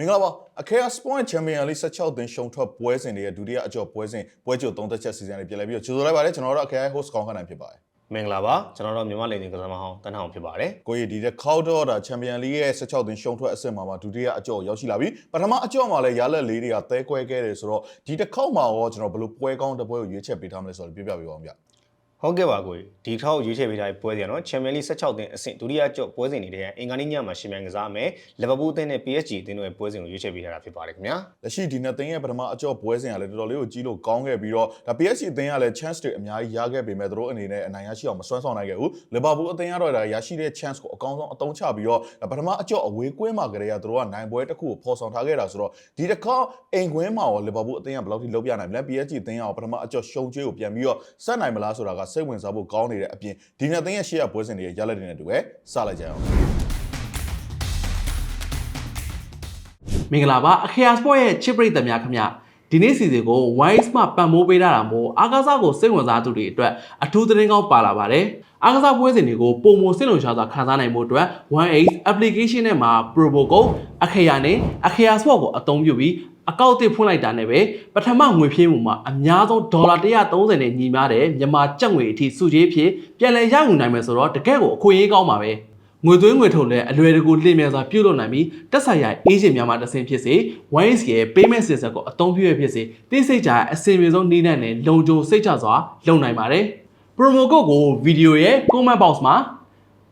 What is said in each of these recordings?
မင်္ဂလာပါအခဲစပွန်ချန်ပီယံလိ16သင်းရှုံထွက်ပွဲစဉ်တွေရဲ့ဒုတိယအကျော်ပွဲစဉ်ပွဲကြိုသုံးသက်ချက်စီစဉ်လေးပြန်လဲပြီးတော့ကျေးဇူးလိုက်ပါတယ်ကျွန်တော်တို့အခဲ host ကောင်းခန့်နိုင်ဖြစ်ပါတယ်မင်္ဂလာပါကျွန်တော်တို့မြန်မာလိန်ကစားမဟောင်းတန်းထောင်ဖြစ်ပါတယ်ကိုကြီးဒီတဲ့ Cloud Order Champion League ရဲ့16သင်းရှုံထွက်အဆင့်မှာမှာဒုတိယအကျော်ရောက်ရှိလာပြီပထမအကျော်မှာလည်းရလက်လေးတွေကတဲကွဲခဲ့တယ်ဆိုတော့ဒီတစ်ခေါက်မှာရောကျွန်တော်ဘယ်လိုပွဲကောင်းတစ်ပွဲကိုရွေးချက်ပေးထားမလဲဆိုတော့ပြပြပေးပါဦးဗျ ဟုတ်ကဲ့ပါကိုကြီးဒီထောက်ရွေးချယ်ပေးထားတဲ့ပွဲစီကတော့ Champions League 16သင်းအဆင့်ဒုတိယကျော့ပွဲစဉ်တွေတဲ့အင်္ဂါနေ့ညမှာရှင်မြန်ကစားမယ်လီဗာပူးအသင်းနဲ့ PSG အသင်းတို့ရဲ့ပွဲစဉ်ကိုရွေးချယ်ပေးထားတာဖြစ်ပါတယ်ခင်ဗျာလက်ရှိဒီနှစ်သင်းရဲ့ပထမအကျော်ပွဲစဉ်ကလည်းတော်တော်လေးကိုကြီးလို့ကောင်းခဲ့ပြီးတော့ဒါ PSG အသင်းကလည်း chance တွေအများကြီးရခဲ့ပေမဲ့သူတို့အနေနဲ့အနိုင်ရရှိအောင်မစွမ်းဆောင်နိုင်ခဲ့ဘူးလီဗာပူးအသင်းကတော့ဒါရရှိတဲ့ chance ကိုအကောင်းဆုံးအသုံးချပြီးတော့ဒါပထမအကျော်အဝေးကွင်းမှာကလေးကသူတို့ကနိုင်ပွဲတစ်ခုကိုဖော်ဆောင်ထားခဲ့တာဆိုတော့ဒီတစ်ခါအိမ်ကွင်းမှာရောလီဗာပူးအသင်းကဘယ်လောက်ထိလုပ်ပြနိုင်မလဲ PSG အသင်းကရောပထမအကျော်ရှုံးချေးကိုပြန်ပြီးတော့ဆက်နိုင်မလားဆိုတာကစိတ်ဝင်စားဖို့ကောင်းနေတဲ့အပြင်ဒီနှစ်သင်းရဲ့ရှေ့ရပွဲစဉ်တွေရဲ့ရလဒ်တွေနဲ့တူပဲစလိုက်ကြအောင်မင်္ဂလာပါအခရာစပေါ့ရဲ့ချစ်ပရိသတ်များခင်ဗျဒီနေ့စီစဉ်ကို Wise မှာပံ့ပိုးပေးထားတာမို့အားကစားကိုစိတ်ဝင်စားသူတွေအတွက်အထူးသတင်းကောင်းပါလာပါတယ်အားကစားပွဲစဉ်တွေကိုပုံမစိတ်လုံရှားစွာခံစားနိုင်မှုအတွက် 1Ace application နဲ့မှာ promo code အခရာနဲ့အခရာ sport ကိုအသုံးပြုပြီး အကောင့်အသစ်ဖွင့်လိုက်တာနဲ့ပဲပထမငွေဖြည့်မှုမှာအများဆုံးဒေါ်လာ130နဲ့ညီမျှတဲ့မြန်မာကျပ်ငွေအထိစုချေးဖြစ်ပြန်လည်ရယူနိုင်မယ်ဆိုတော့တကယ့်ကိုအခွင့်အရေးကောင်းပါပဲငွေသွင်းငွေထုတ်လည်းအလွယ်တကူလင့်မြန်စွာပြုလုပ်နိုင်ပြီးတက်ဆိုင်ရာ agent များမှတဆင့်ဖြစ်စေ Wise ရဲ့ payment system ကိုအသုံးပြုရဖြစ်စေသိစိတ်ကြအစင်ပြေဆုံးနည်းနဲ့နဲ့လုံခြုံစိတ်ချစွာလုပ်နိုင်ပါတယ် promo code ကို video ရဲ့ comment box မှာ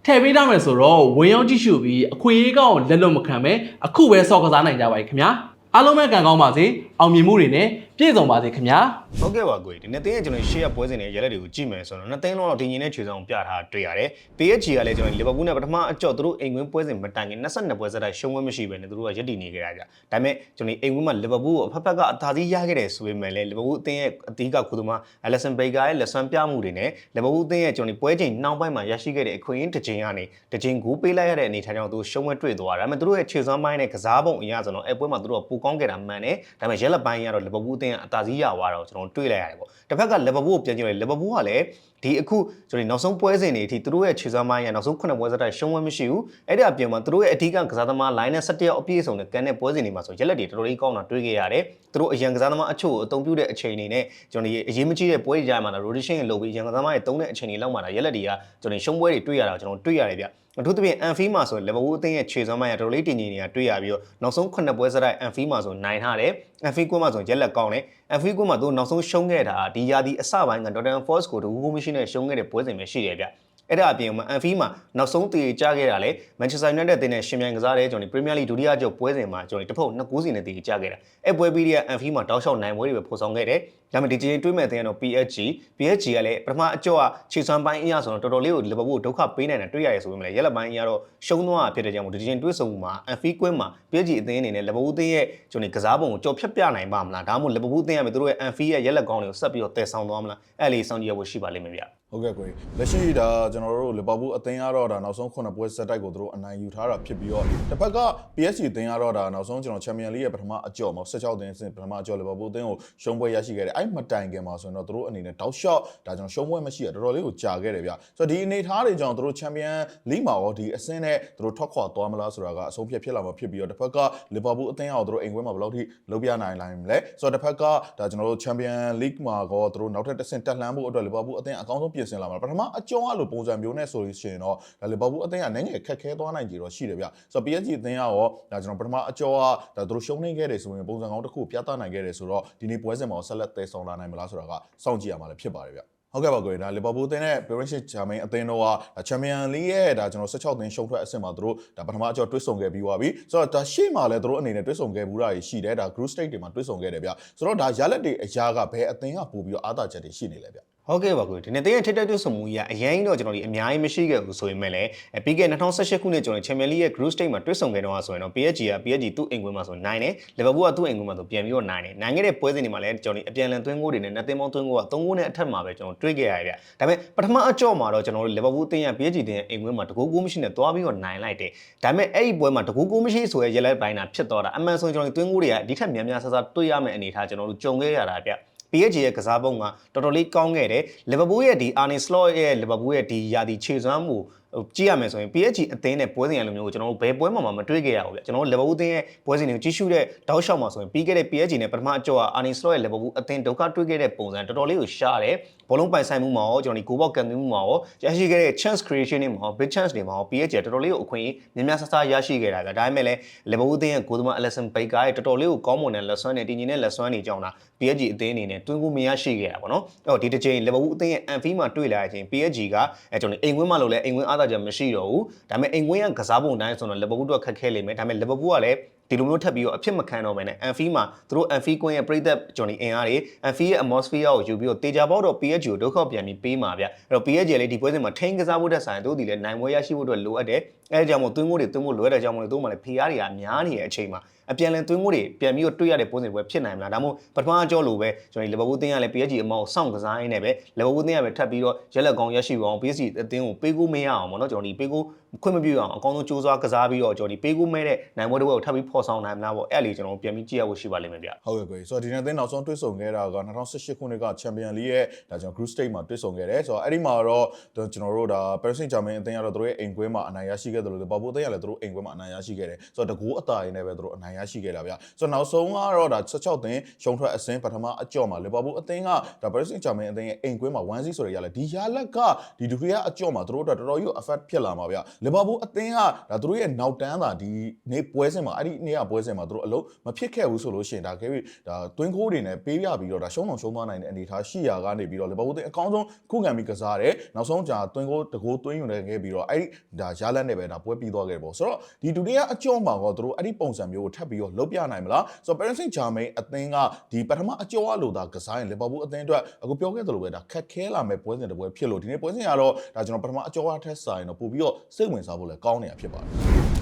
ထည့်ပေးထားမယ်ဆိုတော့ဝင်ရောက်ကြည့်ရှုပြီးအခွင့်အရေးကောင်းလက်လွတ်မခံပဲအခုပဲစောင့်ကစားနိုင်ကြပါ යි ခင်ဗျာ အားလုံးပဲကံကောင်းပါစေ အောင်မြင်မှုတွေနဲ့ပြည့်စုံပါစေခင်ဗျာဟုတ်ကဲ့ပါကိုကြီးဒီနေ့သင်းရဲ့ကျွန်တော်ရှေ့ရပွဲစဉ်တွေရဲလက်တွေကိုကြည့်မယ်ဆိုတော့နှစ်သင်းလုံးတော့ဒီညီနဲ့ခြေဆောင်ပြထားတွေ့ရတယ် PSG ကလည်းကျွန်တော်လီဗာပူးနဲ့ပထမအကျော့သူတို့အိမ်ကွင်းပွဲစဉ်မတိုင်ခင်22ပွဲစတိုက်ရှုံးဝဲမရှိဘဲနဲ့သူတို့ကရက်တည်နေကြတာကြဒါပေမဲ့ကျွန်တော်အိမ်ကွင်းမှာလီဗာပူးကိုအဖက်ဖက်ကအသာစီးရခဲ့တယ်ဆိုပေမဲ့လည်းလီဗာပူးအသင်းရဲ့အသီးကခုသမားအလက်ဆန်ဘေကာရဲ့လက်ဆန်ပြမှုတွေနဲ့လီဗာပူးအသင်းရဲ့ကျွန်တော်ပွဲချိန်နှောင်းပိုင်းမှာရရှိခဲ့တဲ့အခွင့်အရေးတစ်ချိန်ကနေတစ်ချိန်ကူပေးလိုက်ရတဲ့အနေထားကြောင့်သူရှုံးဝဲတွေ့သွားတာဒါပေမဲ့သူတို့ရဲ့ခြေစွမ်းပိုင်းနဲ့ကစားပုံအရာဆိုတော့အဲပွဲမှာသူတို့ကပူကောင်းခဲ့တာမှန်တယ်ဒါပေမဲ့ရက်လက်ပိုင်းကတော့လီဗာပူးအသင်းကအသာစီးရသွားတော့ကျွန်တော်တွေ့လိုက်ရတယ်ပေါ့တစ်ဖက်ကလီဗာပူးကိုပြန်ကြည့်လိုက်လီဗာပူးကလည်းဒီအခုကျွန်တော်နောက်ဆုံးပွဲစဉ်တွေအထိသူတို့ရဲ့ခြေစွမ်းပိုင်းရနောက်ဆုံး9ပွဲစတိုက်ရှုံးဝဲမရှိဘူးအဲ့ဒါအပြင်မှာသူတို့ရဲ့အထီးကကစားသမား line နဲ့17ရောက်အပြည့်အစုံနဲ့ကန်တဲ့ပွဲစဉ်တွေမှာဆိုရက်လက်တွေတော်တော်လေးကောင်းတာတွေ့ခဲ့ရတယ်သူတို့အရန်ကစားသမားအချို့ကိုအသုံးပြုတဲ့အချိန်တွေနဲ့ကျွန်တော်ဒီအရေးမကြီးတဲ့ပွဲတွေကြမှာ rotation တွေလုပ်ပြီးအရန်ကစားသမားတွေတုံးတဲ့အချိန်တွေလောက်မှာရက်လက်တွေကကျွန်တော်ရှုံးပွဲတွေတွေ့ရတာကျွန်တော်တွေ့ရတယ်ဗျ အထူးသဖြင့်အန်ဖီမှာဆိုလီဗာပူးအသင်းရဲ့ခြေစွမ်းပိုင်းကတော်တော်လေးတင်ကြီးနေတာတွေ့ရပြီးတော့နောက်ဆုံး9ပွဲစတိုက်အန်ဖီမှာဆိုနိုင်ထားတယ်အန်ဖီကွန်းမှာဆိုရက်လက်ကောင်းတယ်အန်ဖီကွန်းမှာသူနောက်ဆုံးရှုံးခဲ့တာဒီယာဒီအစပိုင်းက Tottenham Force ကိုတကူကူမရှိနဲ့ရှုံးခဲ့တဲ့ပွဲစဉ်ပဲရှိတယ်ဗျ အဲ့ဒါအပြင်မှာအန်ဖီမှာနောက်ဆုံးတည်ကြခဲ့တာလေမန်ချက်စတာယူနိုက်တက်တင်နဲ့ရှင်မြန်ကစားတဲ့ကျွန်တော်ဒီပရီးမီယာလိဒုတိယကျော်ပွဲစဉ်မှာကျွန်တော်တစ်ဖက်နှစ်ကူးစီနဲ့တည်ကြခဲ့တာအဲ့ပွဲပြီးတဲ့အန်ဖီမှာတောက်လျှောက်နိုင်ပွဲတွေပဲဖော်ဆောင်ခဲ့တယ်ဒါပေမဲ့ဒီချိန်တွေးမဲ့တဲ့ကတော့ PSG PSG ကလည်းပထမအကျော်ကခြေစွမ်းပိုင်းအရာဆိုတော့တော်တော်လေးကိုလီဗာပူးကိုဒုက္ခပေးနိုင်တာတွေ့ရတယ်ဆိုပေမဲ့ရက်လက်ပိုင်းအရာတော့ရှုံးသွားတာဖြစ်တဲ့ကြောင့်ဒီချိန်တွေးဆုံမှုမှာအန်ဖီကွင်းမှာ PSG အသင်းအနေနဲ့လီဗာပူးအသင်းရဲ့ကျွန်တော်ကစားပုံကိုကြော်ဖြတ်ပြနိုင်ပါမလားဒါမှမဟုတ်လီဗာပူးအသင်းကပဲသူတို့ရဲ့အန်ဖီရဲ့ရက်လက်ကောင်းတွေကိုဆက်ပြီးတော့တည်ဆောင်သွားမလားအဲ့လေးစောင့်ကြည့်ရဖို့ရှိပါလိမ့်မယ်ဗျ ဟုတ်ကဲ့ကိုကြီးလက်ရှိဒါကျွန်တော်တို့လီဗာပူးအသင်းကတော့ဒါနောက်ဆုံး9ပွဲဆက်တိုက်ကိုသူတို့အနိုင်ယူထားတာဖြစ်ပြီးတော့တစ်ဖက်က PSG အသင်းကတော့ဒါနောက်ဆုံးကျွန်တော်ချန်ပီယံလိရဲ့ပထမအကျော်မှာ16သင်းပထမအကျော်လီဗာပူးအသင်းကိုရှုံးပွဲရရှိခဲ့တယ်အဲ့မတိုင်ခင်မှာဆိုရင်တော့သူတို့အနေနဲ့တောက်လျှောက်ဒါကျွန်တော်ရှုံးပွဲမရှိရတော်တော်လေးကိုကြာခဲ့တယ်ဗျဆိုတော့ဒီအနေထားတွေကြောင့်သူတို့ချန်ပီယံလိမှာရောဒီအဆင့်နဲ့သူတို့ထွက်ခွာသွားမလားဆိုတာကအဆုံးဖြတ်ဖြစ်လာမှာဖြစ်ပြီးတော့တစ်ဖက်ကလီဗာပူးအသင်းအောင်သူတို့အိမ်ကွင်းမှာဘယ်လောက်ထိလုပ်ပြနိုင်နိုင်မလဲဆိုတော့တစ်ဖက်ကဒါကျွန်တော်တို့ချန်ပီယံလိမှာကောသူတို့နောက်ထပ်တစ်ဆင့်တက်လှမ်းဖို့အတွက်လီဗာပူးအသင်းအကောင်းဆုံးပြင်ဆင်လာမှာပထမအကျော်အလိုပုံစံမျိုးနဲ့ဆိုလို့ရှိရင်တော့ဒါလီဗာပူးအသင်းကနည်းနည်းခက်ခဲသွားနိုင်ကြတော့ရှိတယ်ဗျဆိုတော့ PSG အသင်းကရောဒါကျွန်တော်ပထမအကျော်ကဒါသူတို့ရှုံးနေခဲ့တယ်ဆိုရင်ပုံစံကောင်းတစ်ခုပြသနိုင်ခဲ့တယ်ဆိုတော့ဒီနေ့ပွဲစဉ်မှာဆက်လက်သေးဆောင်လာနိုင်မလားဆိုတာကစောင့်ကြည့်ရမှာလည်းဖြစ်ပါတယ်ဗျဟုတ်ကဲ့ပါကိုဒါလီဗာပူးအသင်းနဲ့ Paris Saint-Germain အသင်းတို့ကချန်ပီယံလိရဲ့ဒါကျွန်တော်16သင်းရှုံးထွက်အဆင့်မှာသူတို့ဒါပထမအကျော်တွဲဆုံခဲ့ပြီးသွားပြီဆိုတော့ဒါရှေ့မှာလည်းသူတို့အနေနဲ့တွဲဆုံခဲ့ဘူးတာရှိတယ်ဒါ group stage တွေမှာတွဲဆုံခဲ့တယ်ဗျဆိုတော့ဒါရလက်တွေအရာကဘယ်အသင်းကပို့ပြီးတော့အားသာချက်တွေရှိနေလဲဗျ ဟုတ်ကဲ့ပါကိုဒီနေ့တင်းရဲ့ထိတ်တိုက်တွေ့ဆုံမှုကြီးကအရင်တော့ကျွန်တော်ဒီအများကြီးမရှိခဲ့ဘူးဆိုရင်မဲ့လည်းပြီးခဲ့2018ခုနှစ်ကျွန်တော်ချန်ပီယံလိရဲ့ group stage မှာတွေ့ဆုံခဲ့တော့ဆိုရင်တော့ PSG က PSG သူ့အိမ်ကွင်းမှာဆိုနိုင်တယ်လီဗာပူးကသူ့အိမ်ကွင်းမှာဆိုပြန်ပြီးတော့နိုင်တယ်နိုင်ခဲ့တဲ့ပွဲစဉ်တွေမှာလည်းကျွန်တော်ဒီအပြန်လန်သွင်းကိုတွေနဲ့နှစ်သင်းပေါင်းသွင်းကိုက3ဂိုးနဲ့အထက်မှာပဲကျွန်တော်တွေ့ခဲ့ရတယ်ဗျဒါပေမဲ့ပထမအကြော့မှာတော့ကျွန်တော်တို့လီဗာပူးအသင်းရဲ့ PSG တင်းရဲ့အိမ်ကွင်းမှာတကူကူးမရှိနဲ့သွားပြီးတော့နိုင်လိုက်တယ်ဒါပေမဲ့အဲ့ဒီပွဲမှာတကူကူးမရှိဆိုရဲရဲလက်ပိုင်းတာဖြစ်သွားတာအမှန်ဆိုကျွန်တော်ဒီသွင်းကိုတွေကဒီထက်များများဆဆတွေ့ရမယ့်အနေအထားကျွန်တော်တို့ကြုံခဲ့ရတာဗျ PSG ရဲ့ကစားပုံကတော်တော်လေးကောင်းခဲ့တယ်လီဗာပူးရဲ့ဒီအာနီစလော့ရဲ့လီဗာပူးရဲ့ဒီယာဒီခြေစွမ်းမှုဟဟို ကြည့်ရမယ်ဆိုရင် PSG အသင်းနဲ့ပွဲစဉ်ရလိုမျိုးကိုကျွန်တော်တို့ဘယ်ပွဲမှာမှမတွေ့ခဲ့ရဘူးဗျကျွန်တော်တို့ Liverpool အသင်းရဲ့ပွဲစဉ်တွေကိုကြည့်ရှုတဲ့တောက်လျှောက်မှာဆိုရင်ပြီးခဲ့တဲ့ PSG နဲ့ပထမအကြော့က Arne Slot ရဲ့ Liverpool အသင်းဒုက္ခတွေ့ခဲ့တဲ့ပုံစံတော်တော်လေးကိုရှားတယ်ဘောလုံးပိုင်ဆိုင်မှုမှာရောကျွန်တော်ဒီ goal box ကန်သွင်းမှုမှာရောရရှိခဲ့တဲ့ chance creation တွေမှာရော big chance တွေမှာရော PSG ကတော်တော်လေးကိုအခွင့်အရေးများများဆဆရရှိခဲ့တာဗျဒါပေမဲ့လည်း Liverpool အသင်းရဲ့ goal သမား Alisson Becker ရဲ့တော်တော်လေးကိုကောင်းမွန်တဲ့လက်စွမ်းနဲ့တည်ငြိမ်တဲ့လက်စွမ်းတွေကြောင့်လား PSG အသင်းအနေနဲ့တွင်းကိုမရရှိခဲ့တာပေါ့နော်အဲ့တော့ဒီတစ်ချိန် Liverpool အသင်းရဲ့ Anfield မှာတွေ့လာတဲ့အချိန် PSG ကအဲကျွန်တော်အိမ်ဝင်းမှာလို့လည်းအိမ်ဝင်းအားသာချက်မရှိတော့ဘူးဒါပေမဲ့အိမ်ဝင်းကကစားပုံတိုင်းဆိုတော့ Liverpool တို့ခက်ခဲလိမ့်မယ်ဒါပေမဲ့ Liverpool ကလည်း ဒီလိုမျိုးထပ်ပြီးတော့အဖြစ်မခံတော့ဘဲနဲ့ Anfield မှာသူတို့ Anfield ကွင်းရဲ့ပြည်သက်ဂျွန်နီအင်အားတွေ Anfield ရဲ့ atmosphere ကိုယူပြီးတော့တေချာပေါတော့ PSG ကိုဒုက္ခပြန်ပြီးပေးမှာဗျအဲ့တော့ PSG လည်းဒီပွဲစဉ်မှာထိန်းကစားဖို့တက်ဆိုင်သူတို့ဒီလည်းနိုင်ပွဲရရှိဖို့အတွက်လိုအပ်တယ်အဲဒါကြောင့်မို့သွင်းကိုတွေသွင်းဖို့လိုအပ်တဲ့ကြောင့်မို့လို့သူတို့မှလည်းဖိအားတွေကများနေတဲ့အချိန်မှာအပြန်လည်သွင်းကိုတွေပြန်ပြီးတော့တွေ့ရတဲ့ပုံစံပွဲဖြစ်နိုင်မလားဒါမှမဟုတ်ပထမအကြောလိုပဲကျွန်တော်ဒီ Liverpool တင်းကလည်း PSG အမောက်စောင့်ကစားရင်းနဲ့ပဲ Liverpool တင်းကပဲထပ်ပြီးတော့ရက်လက်ကောင်းရရှိအောင် PSG အသင်းကိုပေးကိုမရအောင်ပေါ့နော်ကျွန်တော်ဒီပေးကိုခွင့်မပြုအောင်အကောင်းဆုံးစူးစမ်းကစားပြီးတော့ကျွန်တော်ဒီပေးကိုမဲတဲ့နိုင်ပွဲတစ်ပွဲကိုထပ်ပြီးဖော်ဆောင်နိုင်မလားပေါ့အဲ့လေကျွန်တော်ပြန်ပြီးကြည့်ရဖို့ရှိပါလိမ့်မယ်ဗျဟုတ်ကဲ့ကိုဆိုတော့ဒီနေ့အသင်းနောက်ဆုံးတွေ့ဆုံခဲ့တာက2018ခုနှစ်ကချန်ပီယံလိရဲ့ဒါကျွန်တော် group stage မှာတွေ့ဆုံခဲ့တယ်ဆိုတော့အဲ့ဒီမှာတော့ကျွန်တော်တို့ဒါ Paris Saint-Germain အသင်းကတော့သူတို့ရဲ့အိမ်ကွင်းမှာအနိုင်ရရှိခဲ့တယ်လို့ဘာဘူးအသင်းကလည်းသူတို့အိမ်ကွင်းမှာအနိုင်ရရှိခဲ့တယ်ဆိုတော့တကူအတားရင်းနဲ့ပဲသူတို့အနိုင်ရရှိခဲ့တာဗျဆိုတော့နောက်ဆုံးကတော့ဒါ16သင်းရှုံထွက်အဆင်းပထမအကြော့မှာလီဗာပူးအသင်းကဒါ Paris Saint-Germain အသင်းရဲ့အိမ်ကွင်းမှာ1-0ဆိုရရလဲဒီရလက်ကဒီဒုတိယအကြော့မှာသူတို့တော့တော်တော်ကြီး affect ဖြစ်လာမှာဗျလီဗာပူးအသင်းကဒါသူတို့ရဲ့နောက်တန်းသာဒီနေ့ပွဲစဉ်မှာအဲ့ဒီနေ့ကပွဲစဉ်မှာသူတို့အလုံးမဖြစ်ခဲ့ဘူးဆိုလို့ရှိရင်ဒါခဲပြီးဒါတွင်းကိုးတွေနဲ့ပေးရပြီးတော့ဒါရှုံးအောင်ရှုံးသွားနိုင်တဲ့အနေအထားရှိရာကနေပြီးတော့လီဗာပူးအသင်းအကောင်းဆုံးခုခံပြီးကစားတယ်နောက်ဆုံးကြာတွင်းကိုးတကိုးတွင်းယူနေခဲ့ပြီးတော့အဲ့ဒီဒါရလက်နဲ့ပဲဒါပွဲပြီးသွားခဲ့တယ်ပေါ့ဆိုတော့ဒီဒုတိယအကြော့မှာတော့သူတို့အဲ့ဒီပုံစံမျိုးကိုထပ်ပြီးတော့လုတ်ပြနိုင်မလားဆိုတော့ Paris Saint-Germain အသင်းကဒီပထမအကြော့အလိုသာကစားရင်လီဗာပူးအသင်းအတွက်အခုပြောခဲ့သလိုပဲဒါခက်ခဲလာမဲ့ပွဲစဉ်တစ်ပွဲဖြစ်လို့ဒီနေ့ပွဲစဉ်ကတော့ဒါကျွန်တော်ပထမအကြော့အထက်ဆိုင်တော့ပို့ပြီးတော့စိတ်ဝင်စားဖို့လည်းကောင်းနေတာဖြစ်ပါတယ်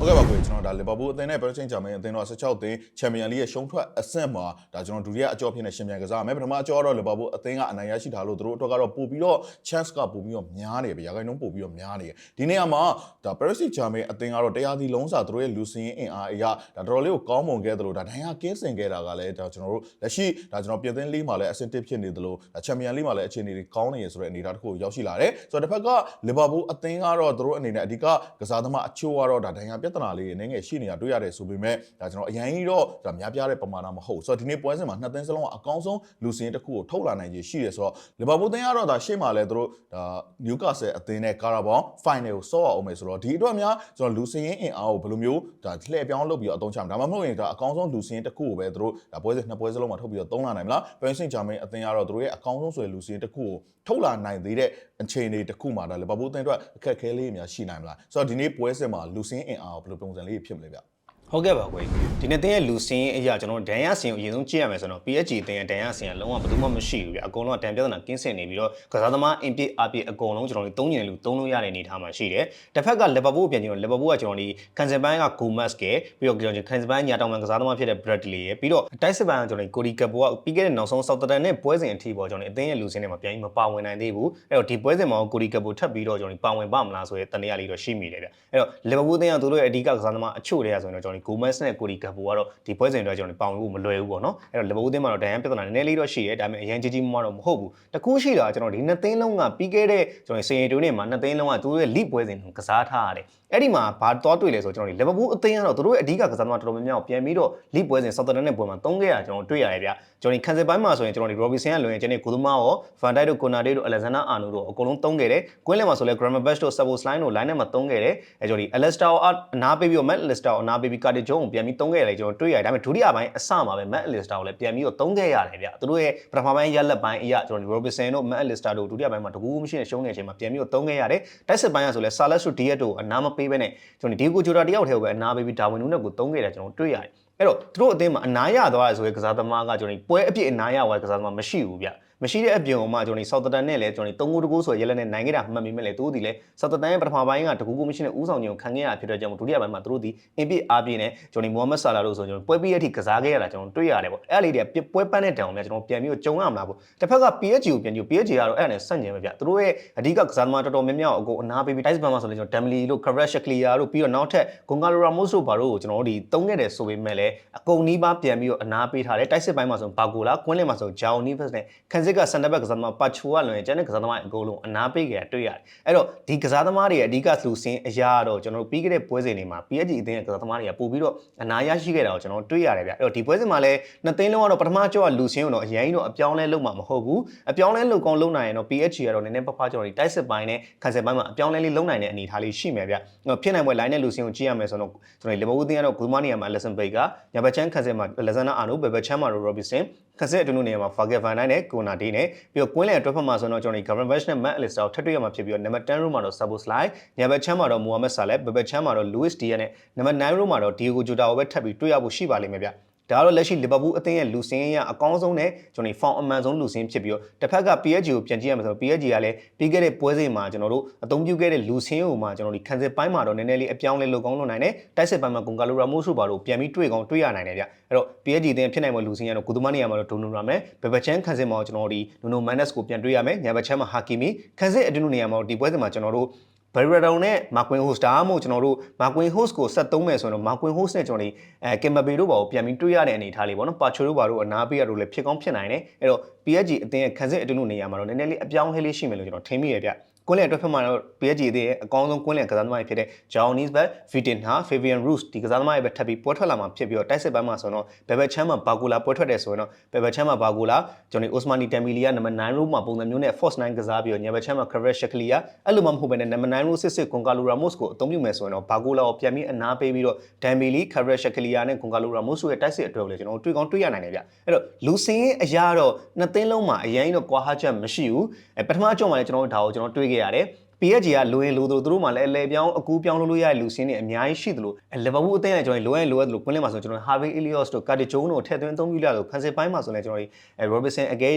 ဟုတ်ကဲ့ပါကိုကျွန်တော်ဒါလီဗာပူးအသင်းနဲ့ Paris Saint-Germain အသင်းတော့16သင်းချန်ပီယံလိရဲ့ရှုံးထွက်အဆင့်မှာဒါကျွန်တော်ဒုတိယအကြော့ဖြစ်နေရှင်ပြန်ကစားမယ်ပထမအကြော့ကတော့လီဗာပူးအသင်းကအနိုင်ရရှိထားလို့သူတို့အတွက်ကတော့ပို့ပြီးတော့ chance ကပို့ပြီးတော့များနေပြီရာခိုင်နှုန်းပို့ပြီးတော့များနေတယ်ဒီနေ့ကမှဒါ Paris Saint-Germain အသင်းကတော့တရားစီလုံးစာသူတို့ရဲ့လူစင်းအင်အားအရာဒါတော်တော်လေးကိုကောင်းမွန်ခဲ့သလိုဒါဒဏ်ရာကင်းစင်ခဲ့တာကလည်းဒါကျွန်တော်တို့လက်ရှိဒါကျွန်တော်ပြင်သင်းလေးမှာလည်းအဆင့်တစ်ဖြစ်နေသလိုဒါချန်ပီယံလိမှာလည်းအခြေအနေတွေကောင်းနေရဆိုတဲ့အနေအထားတစ်ခုကိုရောက်ရှိလာတယ်ဆိုတော့တစ်ဖက်ကလီဗာပူးအသင်းကတော့သူတို့အနေနဲ့အဓိကကစားသမားအချို့ကတော့ဒါဒဏ်ရာပြဿနာလေးတွေနည်းငယ်ရှိနေတာတွေ့ရတယ်ဆိုပေမဲ့ဒါကျွန်တော်အရင်ကြီးတော့ဒါများပြားတဲ့ပမာဏမဟုတ်ဆိုတော့ဒီနေ့ပွဲစဉ်မှာနှစ်သင်းစလုံးကအကောင်းဆုံးလူစင်းတစ်ခုကိုထုတ်လာနိုင်ခြေရှိတယ်ဆိုတော့လီဗာပူးသင်းကတော့ဒါရှေ့မှာလည်းသူတို့ဒါနျူကာဆယ်အသင်းနဲ့ကာရာဘောင်ဖိုင်နယ်ကိုဆော့အောင်မယ်ဆိုတော့ဒီအတွက်များကျွန်တော်လူစင်းအင်အားကိုဘယ်လိုမျိုးဒါလှည့်ပြောင်းလုပ်ပြီးတော့အသုံးချမှာဒါမှမဟုတ်ရင်ဒါအကောင်းဆုံးလူစင်းတစ်ခုကိုပဲသူတို့ဒါပွဲစဉ်နှစ်ပွဲစလုံးမှာထုတ်ပြီးတော့သုံးလာနိုင်မလားပန်ဆင်ဂျာမင်အသင်းကတော့သူတို့ရဲ့အကောင်းဆုံးဆိုတဲ့လူစင်းတစ်ခုကိုထုတ်လာနိုင်သေးတဲ့အခြေအနေတစ်ခုမှာဒါလီဗာပူးအသင်းအတွက်အခက်အခဲလေးများရှိနိုင်မလားဆိုတော့ဒီနေ့ပွဲစဉ်မှာလူစင်းအင်အားကိုဘယ်လိုပုံစံလေးဖြစ်မလဲဗျ ဟုတ်ကဲ့ပါကွယ်ဒီနေ့တင်းရဲ့လူစင်းအရာကျွန်တော်ဒန်ရဆင်ကိုအရင်ဆုံးကြည့်ရမယ်ဆိုတော့ PSG တင်းရဲ့ဒန်ရဆင်ကလုံးဝဘယ်သူမှမရှိဘူးဗျအကုန်လုံးကတန်ပြဿနာကင်းစင်နေပြီးတော့ကစားသမားအင်ပြစ်အပြစ်အကုန်လုံးကျွန်တော်တို့သုံးညင်လူသုံးလို့ရတဲ့အနေအထားမှာရှိတယ်တစ်ဖက်ကလီဗာပူးကိုပြန်ကြည့်တော့လီဗာပူးကကျွန်တော်ဒီကန်ဆယ်ပိုင်းကဂိုမတ်စ်ကပြီးတော့ကျွန်တော်ကန်ဆယ်ပိုင်းညာတောင်မှကစားသမားဖြစ်တဲ့ Bradley ရဲ့ပြီးတော့တိုက်စစ်ပိုင်းကကျွန်တော်ကိုဒီကပိုကပြီးခဲ့တဲ့နောက်ဆုံးဆောက်တန်နဲ့ပွဲစဉ်အထိပေါ့ကျွန်တော်အသင်းရဲ့လူစင်းတွေမှာပြန်ပြီးမပါဝင်နိုင်သေးဘူးအဲ့တော့ဒီပွဲစဉ်မှာကိုဒီကပိုထပ်ပြီးတော့ကျွန်တော်ပါဝင်ပါမလားဆိုတဲ့တန်တရားလေးတော့ရှိမိတယ်ဗျအဲ့တော့လီဗာပူးအသင်းကသူတို့ရဲ့အဓိကကစားသမားအချို့တွေကဆိုရင်တော့ကျွန်တော်ဂိုမတ်စ်နဲ့ကိုဒီကပိုကတော့ဒီပွဲစဉ်တွေကျွန်တော်ပေါင်လို့မလွယ်ဘူးပေါ့နော်အဲ့တော့လီဗာပူးအသင်းမှာတော့ဒန်ရန်ပြဿနာနည်းနည်းလေးတော့ရှိတယ်ဒါပေမဲ့အရင်ကြီးကြီးမမတော့မဟုတ်ဘူးတကူရှိတာကျွန်တော်ဒီနှစ်သိန်းလုံးကပြီးခဲ့တဲ့ကျွန်တော်စင်ရီတိုးနေမှာနှစ်သိန်းလုံးကသူတို့ရဲ့လိပွဲစဉ်ကိုကစားထားရတယ်အဲ့ဒီမှာဘာတော့တွေ့လဲဆိုတော့ကျွန်တော်ဒီလီဗာပူးအသင်းကတော့သူတို့ရဲ့အဓိကကစားသမားတော်တော်များများကိုပြန်ပြီးတော့လိပွဲစဉ်ဆော့တန်နဲ့ပွဲမှာသုံးခဲ့ရကျွန်တော်တွေ့ရတယ်ဗျကျွန်တော်ဒီကန်ဆယ်ပိုင်းမှာဆိုရင်ကျွန်တော်ဒီ Robinson ကလွင်ကျင်းနေကိုသမားရော Van Dijk တို့ Konate တို့ Alexander Arnold တို့အကုန်လုံးသုံးခဲ့တယ်ကွင်းလယ်မှာဆိုလဲ Gravenberch တို့ Szoboszlai တို့ line နဲ့မှာသုံးခဲ့တယ်အဲကျွန်တော်ဒီ Alistair ကိုအနားပေးပြီးတော့ Matt Alistair ကိုအနားပေးပြီး Cardiff Jones ကိုပြန်ပြီးသုံးခဲ့ရတယ်ကျွန်တော်တွေ့ရတယ်ဒါပေမဲ့ဒုတိယပိုင်းအစမှာပဲ Matt Alistair ကိုလည်းပြန်ပြီးတော့သုံးခဲ့ရတယ်ဗျသူတို့ရဲ့ပထမပိုင်းရက်လက်ပိုင်းအရာကျွန်တော်ဒီ Robinson တို့ Matt Alistair တို့ဒုတိယပိုင်းမှာတကူမရှိတဲ့ရှုံးနေတဲ့အချိန်မှာပြန်ပြီးတော့သုံးခဲ့ရတယ်တိုက်စစ်ပိုင်းကဆိုလဲ Salas တို့ Diaz တို့အနားမပေးဘဲနဲ့ကျွန်တော်ဒီကိုဂျိုတာတယောက်တည်းကိုပဲအနားပေးပြီးဒါဝင်နူးနဲ့ကိုသုံးခဲ့တယ်ကျွန်တော်တွေ့ရတယ်အဲ့တော့သူတို့အသင်းမှာအနာရသွားရဆိုရဲကစားသမားကကျွန်တော်ပွဲအပြည့်အနာရသွားတဲ့ကစားသမားမရှိဘူးဗျ မရှိတဲ့အပြင်မှာကျွန်တော်ဆောက်တတန်နဲ့လည်းကျွန်တော်3ဂိုးတကူဆိုရဲလက်နဲ့နိုင်ခဲ့တာမှတ်မိမဲ့လေသူတို့ဒီလေဆောက်တတန်ရဲ့ပထမပိုင်းကတကူကိုမရှိတဲ့ဥဆောင်ခြင်းကိုခံခဲ့ရဖြစ်တဲ့ကြောင့်ဒုတိယပိုင်းမှာသူတို့ဒီအင်ပစ်အားပြင်းနဲ့ကျွန်တော်မိုဟာမက်ဆာလာတို့ဆိုကျွန်တော်ပွဲပြီးရထိကစားခဲ့ရတာကျွန်တော်တွေ့ရတယ်ပေါ့အဲ့လေးတွေကပွဲပန်းတဲ့တံအောင်များကျွန်တော်ပြန်ပြီးတော့ကြုံရမလားပေါ့တစ်ဖက်က PSG ကိုပြန်ကြည့် PSG ကတော့အဲ့ဒါနဲ့ဆန့်ကျင်ပဲဗျသူတို့ရဲ့အဓိကကစားသမားတော်တော်များများကိုအနာပေးပြီးတိုက်စပန်မှာဆိုလည်းကျွန်တော် Dembele တို့ Kvaratskhelia တို့ပြီးတော့နောက်ထပ် Gonzalo Ramos တို့ဘာတို့ကိုကျွန်တော်တို့ဒီတုံးခဲ့တယ်ဆိုပေမဲ့လည်းအကုန်နီးပါးပြန်ပြီးတော့အနာပေးထားတယ်တိုက်စစ်ပိုင်းမှာဆိုဘာဂိုလာကွင်းလင်မှာဆို Jao Neves နဲ့ Kansas စစ်ကစန်တာဘက်ကစားသမားပါချူကလွန်ကျန်တဲ့ကစားသမားအကုန်လုံးအနာပေးကြတွေ့ရတယ်အဲ့တော့ဒီကစားသမားတွေရဲ့အဓိကလူစင်းအရာတော့ကျွန်တော်တို့ပြီးခဲ့တဲ့ပွဲစဉ်တွေမှာ PSG အသင်းရဲ့ကစားသမားတွေကပို့ပြီးတော့အနာရရှိခဲ့တာကိုကျွန်တော်တွေ့ရတယ်ဗျအဲ့တော့ဒီပွဲစဉ်မှာလည်းနှစ်သိန်းလုံးကတော့ပထမကြောကလူစင်းကိုတော့အရင်တော့အပြောင်းလဲလုပ်မှာမဟုတ်ဘူးအပြောင်းလဲလုပ်ကောင်းလုပ်နိုင်ရင်တော့ PSG ကတော့နည်းနည်းပပကျွန်တော်ဒီတိုက်စစ်ပိုင်းနဲ့ခံစစ်ပိုင်းမှာအပြောင်းလဲလေးလုပ်နိုင်တဲ့အနေအထားလေးရှိမယ်ဗျဖြစ်နိုင်ပွဲ line နဲ့လူစင်းကိုကြည့်ရမယ်ဆိုတော့ကျွန်တော်လီဗာပူးအသင်းကတော့ဂူမာနီယာမှာ Lesson Bay ကညာဘက်ချမ်းခံစစ်မှာ Alexander Arnold ဘယ်ဘက်ချမ်းမှာတော့ Robinson ခက်ဆက်အတွင်းနေရာမှာ Fargal Van Dijk နဲ့ Kona D နဲ့ပြီးတော့ကွင်းလယ်အတွက်ဖက်မှာဆိုတော့ကျွန်တော်ဒီ Gavin Bash နဲ့ Matt Alistair ကိုထပ်တွေ့ရမှာဖြစ်ပြီးတော့ number 10 row မှာတော့ Szoboszlai ညဘက်ချမ်းမှာတော့ Mohamed Salah ဘက်ဘက်ချမ်းမှာတော့ Luis Diaz နဲ့ number 9 row မှာတော့ Diogo Jota ကိုပဲထပ်ပြီးတွေ့ရဖို့ရှိပါလိမ့်မယ်ဗျ ဒါကတော့လက်ရှိလီဗာပူးအသင်းရဲ့လူစင်းရအကောင်းဆုံးနဲ့ကျွန်တော်ဒီ form အမှန်ဆုံးလူစင်းဖြစ်ပြီးတော့တစ်ဖက်က PSG ကိုပြန်ကြည့်ရမှာဆိုတော့ PSG ကလည်းပြီးခဲ့တဲ့ပွဲစဉ်မှာကျွန်တော်တို့အသုံးပြုခဲ့တဲ့လူစင်းကိုမှကျွန်တော်ဒီခံစစ်ပိုင်းမှာတော့နည်းနည်းလေးအပြောင်းလဲလုပ်ကောင်းလုပ်နိုင်တယ်တိုက်စစ်ပိုင်းမှာကွန်ကာလိုရာမို့ဆိုပါတော့ပြန်ပြီးတွေ့ကောင်းတွေ့ရနိုင်တယ်ဗျအဲ့တော့ PSG အသင်းဖြစ်နိုင်မဲ့လူစင်းရတော့ဂူဒူမာနီယာမှာတော့ဒိုနိုရာမယ်ဘယ်ဘချန်ခံစစ်မှာကျွန်တော်ဒီနိုနိုမန်နက်စ်ကိုပြန်တွေ့ရမယ်ညာဘချန်မှာဟာကီမီခံစစ်အတွင်းနေရာမှာဒီပွဲစဉ်မှာကျွန်တော်တို့ ဘယ်ရတောင်နဲ့မာကွင်ဟိုစတာမို့ကျွန်တော်တို့မာကွင်ဟိုစ်ကိုဆက်သုံးမယ်ဆိုတော့မာကွင်ဟိုစ်နဲ့ကျွန်တော်ဒီအဲကင်မဘေတို့ဘာကိုပြန်ပြီးတွေးရတဲ့အနေအထားလေးပေါ့နော်ပါချိုတို့ဘာတို့အနာပေးရတို့လည်းဖြစ်ကောင်းဖြစ်နိုင်တယ်အဲ့တော့ PSG အသင်းရဲ့ခံစစ်အတွင်းနေရာမှာတော့နည်းနည်းလေးအပြောင်းလဲလေးရှိမယ်လို့ကျွန်တော်ထင်မိရဗျ ကွင်းလယ်အတွက်ဖက်မှာတော့ PSG အသင်းရဲ့အကောင်းဆုံးကွင်းလယ်ကစားသမားတွေဖြစ်တဲ့ Joao Nisbet, Vitinha, Fabian Ruiz ဒီကစားသမားတွေပဲထပ်ပြီးပွဲထွက်လာမှာဖြစ်ပြီးတော့တိုက်စစ်ပိုင်းမှာဆိုတော့ဘယ်ဘက်ချမ်းမှာဘာဂူလာပွဲထွက်တယ်ဆိုရင်တော့ဘယ်ဘက်ချမ်းမှာဘာဂူလာကျွန်တော်ဒီ Osmani Dembele ကနံပါတ်9 row မှာပုံစံမျိုးနဲ့ Force 9ကစားပြီးတော့ညဘက်ချမ်းမှာ Kvarat Skhlia အဲ့လိုမှမဟုတ်ဘဲနဲ့နံပါတ်9 row စစ်စစ် Goncalo Ramos ကိုအသုံးပြုမယ်ဆိုရင်တော့ဘာဂူလာကိုပြန်ပြီးအနာပေးပြီးတော့ Dembele, Kvarat Skhlia နဲ့ Goncalo Ramos ရဲ့တိုက်စစ်အတွက်ကိုလည်းကျွန်တော်တွေ့ကောင်းတွေ့ရနိုင်တယ်ဗျအဲ့တော့လူစင်းရဲ့အရာတော့နှစ်သိန်းလုံးမှာအရင်တော့ကွာဟချက်မရှိဘူးအဲပထမအကြောင်းမှာလည်းကျွန်တော်တို့ဒါကိုကျွန်တော်တွေ့ခဲ့ရတယ် PSG ကလိုရင်လိုသလိုသူတို့မှလည်းအလဲပြောင်းအကူပြောင်းလုပ်လို့ရတဲ့လူစင်းတွေအများကြီးရှိသလိုလီဗာပူးအသင်းကကျွန်တော်လိုရင်လိုရသလိုကွင်းလင်းမှာဆိုကျွန်တော် Harvey Elliott တို့ Cardi Jones တို့ထည့်သွင်းအသုံးပြုရလို့ဖန်စစ်ပိုင်းမှာဆိုလည်းကျွန်တော်ဒီ Robinson အကဲ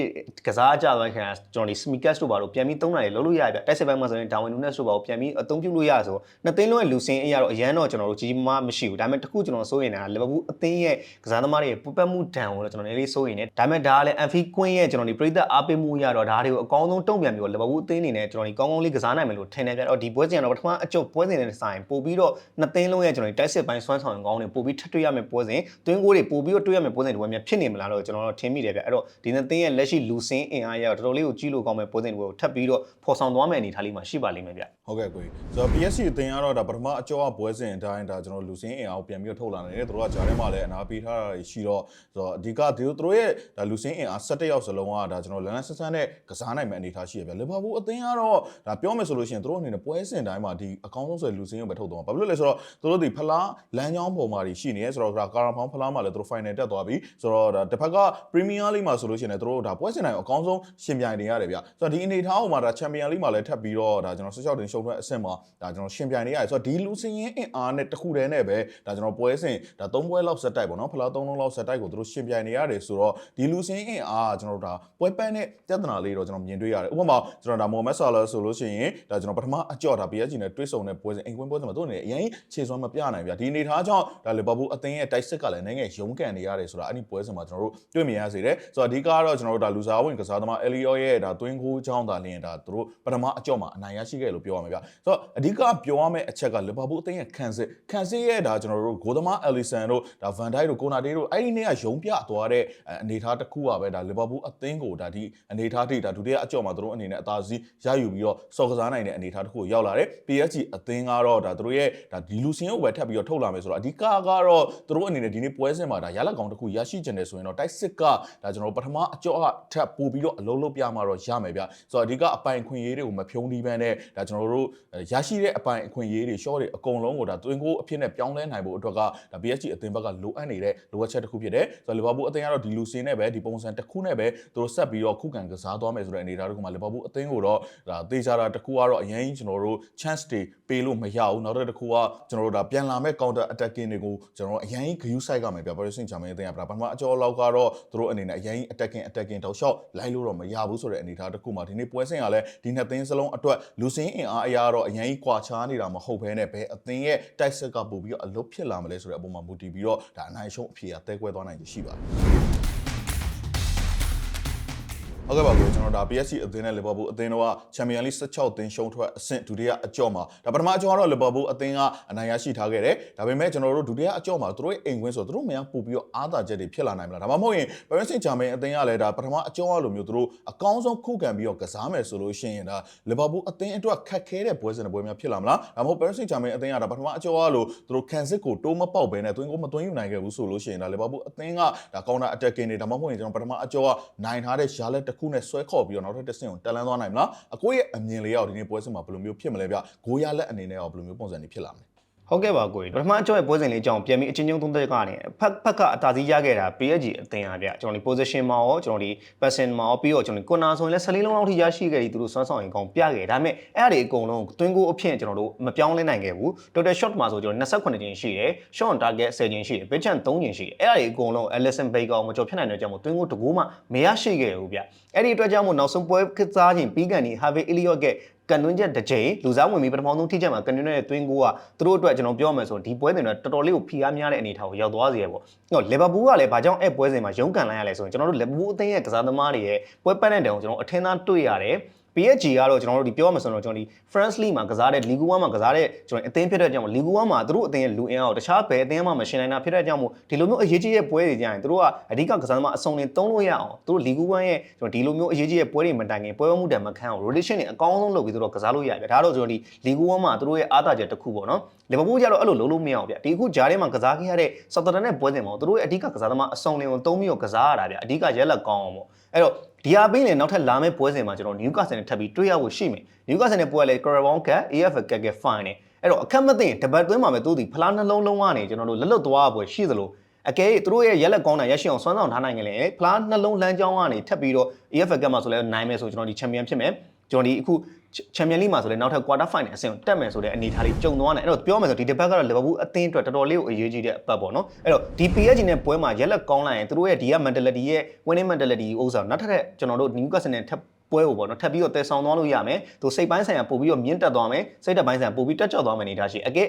ကစားကြသွားခင်ဗျကျွန်တော်ဒီ Smikas တို့ဘာလို့ပြန်ပြီးသုံးတာလေလုပ်လို့ရပြတိုက်စစ်ပိုင်းမှာဆိုရင် Darwin Nunes တို့ဘာကိုပြန်ပြီးအသုံးပြုလို့ရဆိုနှစ်သိန်းလုံးရဲ့လူစင်းအရာတော့အရန်တော့ကျွန်တော်တို့ကြီးမားမရှိဘူးဒါပေမဲ့တခုကျွန်တော်စိုးရင်လည်းလီဗာပူးအသင်းရဲ့ကစားသမားတွေရဲ့ပူပက်မှုဒဏ်ကိုတော့ကျွန်တော်နည်းလေးစိုးရင်ねဒါပေမဲ့ဒါကလည်း Anfield Queen ရဲ့ကျွန်တော်ဒီပြည်သက်အားပေးမှုရတော့ဒါတွေကိုအကောင်းဆုံးတုံ့ပြန်ပြီးတော့လီဗာပူးအသင်းအနေနဲ့ကျွန်တော်ဒီကောင်းကောင်းလေးကစားနိုင်မယ်လို့ထင်တယ်ဗျတော့ဒီပွဲစဉ်ကတော့ပထမအကျုပ်ပွဲစဉ်နဲ့ဆိုင်ပို့ပြီးတော့နှစ်သိန်းလုံးရဲ့ကျွန်တော်ဒီတိုက်စစ်ပိုင်းစွမ်းဆောင်ကောင်းတွေပို့ပြီးထပ်တွေ့ရမယ်ပွဲစဉ်တွင်းကိုတွေပို့ပြီးတော့တွေ့ရမယ်ပွဲစဉ်တွေများဖြစ်နေမလားတော့ကျွန်တော်တို့ထင်မိတယ်ဗျအဲ့တော့ဒီနှစ်သိန်းရဲ့လက်ရှိလူစင်းအင်အားရတော့တော်တော်လေးကိုကြီးလို့ကောင်းမယ်ပွဲစဉ်တွေကိုထပ်ပြီးတော့ဖော်ဆောင်သွားမယ်အနေထားလေးမှာရှိပါလိမ့်မယ်ဗျဟုတ်ကဲ့ကိုကြီးဆိုတော့ PSG အသင်းကတော့ဒါပထမအကျော်အပွဲစဉ်အတိုင်းဒါကျွန်တော်လူစင်းအင်အားကိုပြန်ပြီးတော့ထုတ်လာနေတယ်သူတို့ကဂျာထဲမှာလည်းအနာပေးထားတာရှိတော့ဆိုတော့အဓိကသူတို့ရဲ့ဒါလူစင်းအင်အား17ယောက်စလုံးကဒါကျွန်တော်လန်လန်ဆန်းဆန်းနဲ့ကစားနိုင်မယ့်အနေအထားရှိရဗျလီဗာပူးအသင်းကတော့ဒါပြောမယ်ဆိုလို့ရှိရင်သူတို့အနေနဲ့ပွဲစဉ်တိုင်းမှာဒီအကောင်းဆုံးဆိုတဲ့လူစင်းကိုပဲထုတ်သွားဘာဖြစ်လို့လဲဆိုတော့သူတို့ဒီဖလားလမ်းကြောင်းပေါ်မှာရှိနေရဲဆိုတော့ဒါကာရာဖောင်းဖလားမှာလည်းသူတို့ final တက်သွားပြီဆိုတော့ဒါတစ်ဖက်က Premier League မှာဆိုလို့ရှိရင်လည်းသူတို့ဒါပွဲစဉ်တိုင်းအကောင်းဆုံးရှင်ပြိုင်နေရတယ်ဗျဆိုတော့ဒီအနေအထားဟိုမှာဒါ Champion League မှာလည်းထပ်ပြီးတော့ဒါကျွန်တော်16တင်ရှုံးထွက်အဆင့်မှာဒါကျွန်တော်ရှင်ပြိုင်နေရတယ်ဆိုတော့ဒီလူစင်းရင်အင်အားနဲ့တစ်ခုတည်းနဲ့ပဲဒါကျွန်တော်ပွဲစဉ်ဒါ၃ပွဲလောက်ဆက်တိုက်ပေါ့နော်ဖလား၃လုံးလောက်ဆက်တိုက်ကိုသူတို့ရှင်ပြိုင်နေရတယ်ဆိုတော့ဒီလူစင်းအင်အားကကျွန်တော်တို့ဒါပွဲပန်းနဲ့ပြဿနာလေးတော့ကျွန်တော်မြင်တွေ့ရတယ်ဥပမာကျွန်တော်ဒါမိုမက်ဆာလာဆိုလို့ရှိရင်ဒါကျွန်တော်ပထမအကြော့ဒါ PSG နဲ့တွဲဆုံတဲ့ပွဲစဉ်အိမ်ကွင်းပွဲစဉ်မှာသူတို့အနေနဲ့အရင်ခြေစွမ်းမပြနိုင်ဗျာဒီအနေထားကြောင့်ဒါလီဗာပူးအသင်းရဲ့တိုက်စစ်ကလည်းနိုင်ငံရုံးကန်နေရတယ်ဆိုတာအဲ့ဒီပွဲစဉ်မှာကျွန်တော်တို့တွေ့မြင်ရစေတယ်ဆိုတော့အဓိကတော့ကျွန်တော်တို့ဒါလူစားဝင်ကစားသမားအယ်လီအော့ရဲ့ဒါတွင်းကိုးချောင်းဒါလင်းဒါသူတို့ပထမအကြော့မှာအနိုင်ရရှိခဲ့လို့ပြောရမှာဗျာဆိုတော့အဓိကပြောရမယ့်အချက်ကလီဗာပူးအသင်းရဲ့ခံစစ်ခံစစ်ရဲ့ဒါကျွန်တော်တို့ဂိုးသမားအယ်လီဆန်တို့ဒါဗန်ဒိုက်တို့ကိုနာတေးတို့အဲ့ဒီနေ့ကရုံးပြသွားတဲ့အနေထားတစ်ခုပါပဲဒါလီဗာပူးအသင်းကိုဒါဒီအနေထားထိဒါဒုတိယအကြော့မှာသူတို့အနေနဲ့အသာစီးရယူပြီးတော့စော်ကစားနိုင်တဲ့အနေထားတစ်ခုကိုရောက်လာတယ် PSG အသင်းကတော့ဒါသူတို့ရဲ့ဒါဒီလူစင်းကိုပဲထပ်ပြီးတော့ထုတ်လာမယ်ဆိုတော့အဓိကကတော့သူတို့အနေနဲ့ဒီနေ့ပွဲစဉ်မှာဒါရလက်ကောင်တစ်ခုရရှိကျင်တယ်ဆိုရင်တော့တိုက်စစ်ကဒါကျွန်တော်ပထမအကြော့အထပ်ပို့ပြီးတော့အလုံးလုံးပြမှာတော့ရမယ်ဗျဆိုတော့အဓိကအပိုင်ခွင့်ရေးတွေကိုမဖြုံးသီးပန်းနဲ့ဒါကျွန်တော်တို့ရရှိတဲ့အပိုင်အခွင့်ရေးတွေ short တွေအကုန်လုံးကိုဒါတွင်းကိုအဖြစ်နဲ့ပြောင်းလဲနိုင်ဖို့အတွက်ကဒါ PSG အသင်းဘက်ကလိုအပ်နေတဲ့လိုအပ်ချက်တစ်ခုဖြစ်တယ်ဆိုတော့လီဗာပူးအသင်းကတော့ဒီလူစင်းနဲ့ပဲဒီပုံစံတစ်ခုနဲ့ပဲသူတို့ဆက်ပြီးတော့ခုခံကစားသွားမယ်ဆိုတဲ့အနေအထားတစ်ခုမှာလီဗာပူးအသင်းကိုတော့ဒါသေချာတာတစ်ခုကတော့အရင်ကျွန်တော်တို့ chance တွေပေးလို့မရဘူးနောက်တစ်ခုကကျွန်တော်တို့ဒါပြန်လာမဲ့ counter attacking တွေကိုကျွန်တော်တို့အရင်ဂယူးဆိုင်ကမယ်ဗျ Paris Saint-Germain အသင်းကပထမအကျော်လောက်ကတော့သူတို့အနေနဲ့အရင် attacking attacking တောက်လျှောက်လိုက်လို့တော့မရဘူးဆိုတဲ့အနေအထားတစ်ခုမှာဒီနေ့ပွဲစဉ်ကလည်းဒီနှစ်သင်းစလုံးအတွက်လူစင်းအင်အားအရာတော့အရင်ကွာခြားနေတာမဟုတ်ဘဲနဲ့ဘယ်အသင်းရဲ့တိုက်ဆက်ကပို့ပြီးတော့အလုပ်ဖြစ်လာမလဲဆိုတဲ့အပေါ်မှာမူတည်ပြီးတော့ဒါအနိုင်ရှုံးအဖြေအသေးကွဲသွားနိုင်ချေရှိပါတယ် ဟုတ်ကဲ့ပါကိုကျွန်တော်ဒါ PSG အသင်းနဲ့ Liverpool အသင်းတို့က Champions League 16သင်းရှုံးထွက်အဆင့်ဒုတိယအကြော့မှာဒါပထမအကြော့ကတော့ Liverpool အသင်းကအနိုင်ရရှိထားခဲ့တယ်ဒါပေမဲ့ကျွန်တော်တို့ဒုတိယအကြော့မှာသူတို့ရဲ့အိမ်ကွင်းဆိုသူတို့မြန်ပို့ပြီးတော့အားသာချက်တွေဖြစ်လာနိုင်မလားဒါမှမဟုတ်ရင် Paris Saint-Germain အသင်းကလည်းဒါပထမအကြော့အလိုမျိုးသူတို့အကောင်းဆုံးခုခံပြီးတော့ကစားမယ်ဆိုလို့ရှိရင်ဒါ Liverpool အသင်းအတွက်ခက်ခဲတဲ့ပွဲစဉ်တွေပွဲများဖြစ်လာမလားဒါမှမဟုတ် Paris Saint-Germain အသင်းကဒါပထမအကြော့အလိုသူတို့ခံစစ်ကိုတိုးမပေါက်ဘဲနဲ့သွင်းကိုမသွင်းယူနိုင်ခဲ့ဘူးဆိုလို့ရှိရင်ဒါ Liverpool အသင်းကဒါ counter attacking တွေဒါမှမဟုတ်ရင်ကျွန်တော်ပထမအကြော့ကနိုင်ထားတဲ့ရှားလက်တစ်ခုနဲ့ဆွဲခေါ်ပြီးတော့နောက်ထပ်တစ်ဆင့်ကိုတက်လန်းသွားနိုင်မလားအကိုရဲ့အမြင်လေးရောဒီနေ့ပွဲစဉ်မှာဘယ်လိုမျိုးဖြစ်မလဲဗျဂိုးရလက်အနေနဲ့ရောဘယ်လိုမျိုးပုံစံတွေဖြစ်လာမလဲ ဟုတ်ကဲ့ပါကိုကြီးပထမအကျော့ရဲ့ပွဲစဉ်လေးအကြောင်းပြန်ပြီးအချင်းချင်းသုံးသက်ကနေဖက်ဖက်ကအတားစီးရခဲ့တာ PSG အသင်းအားဗျကျွန်တော်ဒီ position မှာရောကျွန်တော်ဒီ passing မှာရောပြီးတော့ကျွန်တော်ဒီ corner ဆိုရင်လည်း14လုံးလောက်ထိရရှိခဲ့ပြီးသူတို့စွမ်းဆောင်ရင်ကောင်းပြခဲ့ဒါပေမဲ့အဲ့အရာတွေအကုန်လုံးတွင်းကိုအဖြစ်ကျွန်တော်တို့မပြောင်းလဲနိုင်ခဲ့ဘူး total shot မှာဆိုကျွန်တော်28ချင်းရှိတယ် shot on target 10ချင်းရှိတယ် pitch chance 3ချင်းရှိတယ်အဲ့အရာတွေအကုန်လုံး Alisson Becker ကိုမကျော်ဖြစ်နိုင်တဲ့ကြောင့်မို့တွင်းကိုတကူမှမရရှိခဲ့ဘူးဗျအဲ့ဒီအတွက်ကြောင့်မို့နောက်ဆုံးပွဲကစားချိန်ပြီးကန်ဒီ Harvey Elliott ကကန်တွင်းချက်တစ်ချိန်လူစားဝင်ပြီးပထမဆုံးထိချက်မှာကန်တွင်းရဲ့တွင်းကိုကသူတို့အတွက်ကျွန်တော်ပြောရမယ်ဆိုဒီပွဲစဉ်တော့တော်တော်လေးကိုဖိအားများတဲ့အနေအထားကိုရောက်သွားစေရပေါ့။ဟိုလီဗာပူးကလည်းဘာကြောင့်အဲ့ပွဲစဉ်မှာရုန်းကန်လိုက်ရလဲဆိုရင်ကျွန်တော်တို့လီဗာပူးအသင်းရဲ့ကစားသမားတွေရဲ့ပွဲပတ်တဲ့တောင်ကျွန်တော်အထင်သားတွေ့ရတယ်။ PSG ကတော့ကျွန်တော်တို့ဒီပြောရမှာဆိုတော့ကျွန်တော်ဒီ France League မှာကစားတဲ့ Ligue 1မှာကစားတဲ့ကျွန်တော်အသင်းဖြစ်တဲ့ကြောင့် Ligue 1မှာသူတို့အသင်းရဲ့လူအင်အားကိုတခြားဘယ်အသင်းမှမရှင်နိုင်တာဖြစ်တဲ့ကြောင့်မို့ဒီလိုမျိုးအရေးကြီးတဲ့ပွဲတွေကြရင်သူတို့ကအဓိကကစားသမားအစုံတွေတုံးလို့ရအောင်သူတို့ Ligue 1ရဲ့ကျွန်တော်ဒီလိုမျိုးအရေးကြီးတဲ့ပွဲတွေမတိုင်ခင်ပွဲမှုတံမခန်းအောင် rotation တွေအကောင်းဆုံးလုပ်ပြီးသူတို့ကစားလို့ရတယ်ဒါတော့ကျွန်တော်ဒီ Ligue 1မှာသူတို့ရဲ့အားသာချက်တစ်ခုပေါ့နော်လီဗာပူးကျတော့အဲ့လိုလုံးလို့မရအောင်ဗျဒီအခုဂျားထဲမှာကစားခဲ့ရတဲ့ဆော်တာတန်နဲ့ပွဲစဉ်မှာသူတို့ရဲ့အဓိကကစားသမားအစုံတွေကိုတုံးပြီးတော့ကစားရတာဗျအဓိကရက်လက်ကောင်းအောင်ပေါ့အဲ့တော့ ဒီဟာပြီးရင်နောက်ထပ်လာမယ့်ပွဲစဉ်မှာကျွန်တော်နျူကာဆယ်နဲ့ထပ်ပြီးတွေ့ရဖို့ရှိမယ်နျူကာဆယ်နဲ့ပွဲကလည်း Carabao Cup AFL Cup က fine နဲ့အဲ့တော့အခက်မသိရင်တပတ်သွင်းမှာပဲသူဒီဖလားနှလုံးလုံးကနေကျွန်တော်တို့လက်လွတ်သွားပွဲရှိသလိုအကဲသူတို့ရဲ့ရက်လက်ကောင်းတာရရှိအောင်စွမ်းဆောင်ထားနိုင်ကြလေဖလားနှလုံးလမ်းကြောင်းကနေထပ်ပြီးတော့ AFL Cup မှာဆိုလဲနိုင်မယ်ဆိုကျွန်တော်ဒီချန်ပီယံဖြစ်မယ်ကျွန်တော်ဒီအခု ချန်ပီယံလိမှာဆိုလဲနောက်ထပ် quarter final အဆင့်ကိုတက်မယ်ဆိုတဲ့အနေအထားလေးကြုံသွားတယ်အဲ့တော့ပြောမယ်ဆိုဒီတစ်ပတ်ကတော့လီဗာပူးအသင်းအတွက်တော်တော်လေးကိုအရေးကြီးတဲ့အပတ်ပေါ့နော်အဲ့တော့ဒီ PSG နဲ့ပွဲမှာရက်လက်ကောင်းလိုက်ရင်သူတို့ရဲ့ဒီက mentality ရဲ့ winning mentality ဥစ္စာနောက်ထပ်ကျွန်တော်တို့ Newcastle နဲ့ထပ်ပွဲကိုပေါ့နော်ထပ်ပြီးတော့တည်ဆောင်သွားလို့ရမယ်သူစိတ်ပိုင်းဆိုင်ရာပို့ပြီးတော့မြင့်တက်သွားမယ်စိတ်တက်ပိုင်းဆိုင်ရာပို့ပြီးတက်ကြော့သွားမယ်အနေထားရှိအကဲ